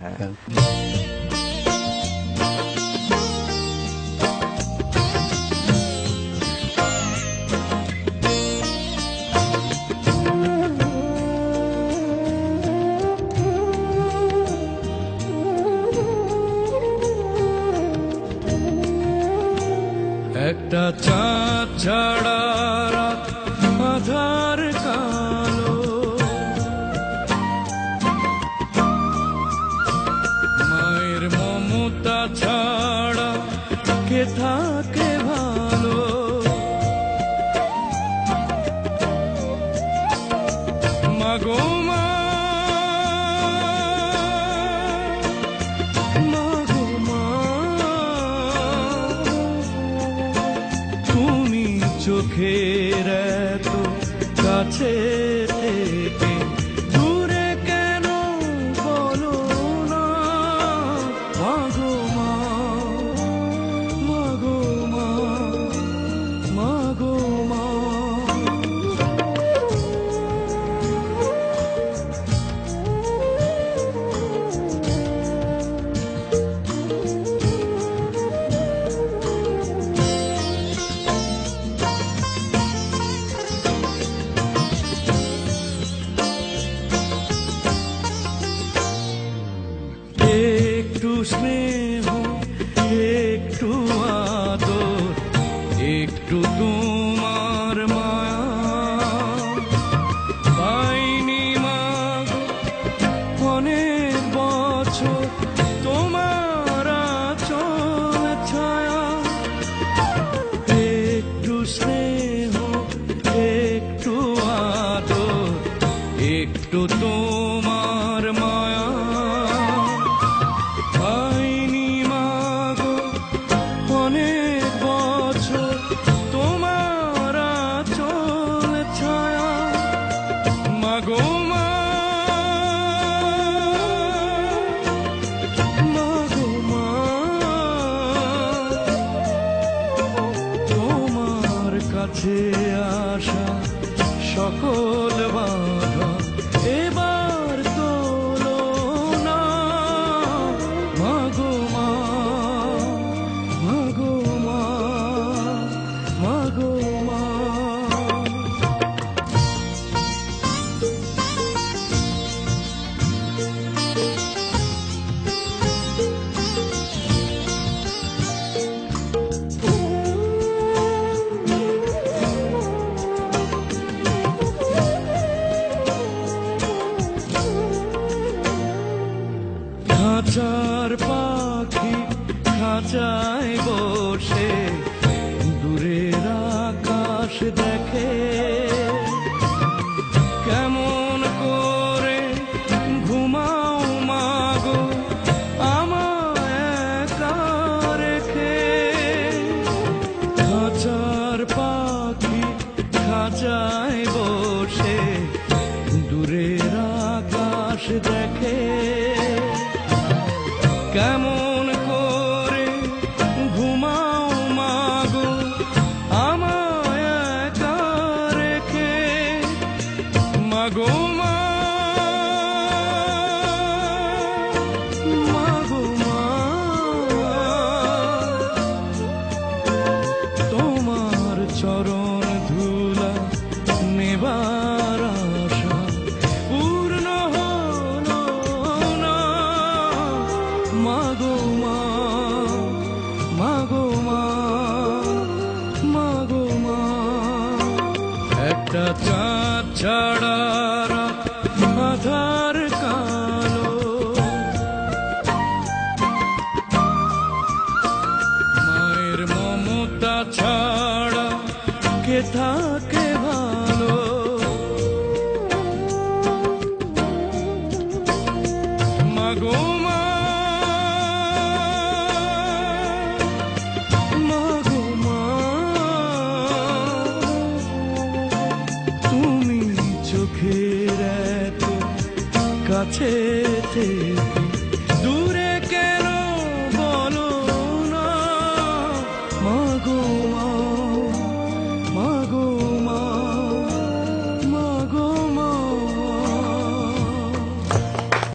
হ্যাঁ একটা চাঁদ ছাড়া মা। মা। তুমি চোখের এত কাছে স্নেহ একটু আদর একটু তোমার মায়া মাগো অনেক বছর তোমার ছায়া একটু স্নেহ একটু আদর একটু তোমার মাগো মা। তোমার কাছে আসা সকল বাধা খাঁচার পাখি খাঁচায় বসে। দূরের আকাশ দেখে আধার কালো। মায়ের মমতা ছাড়া কে থাকে ভালো? মাগো মা কাছে দূরে কেন বলো না। মাগো মা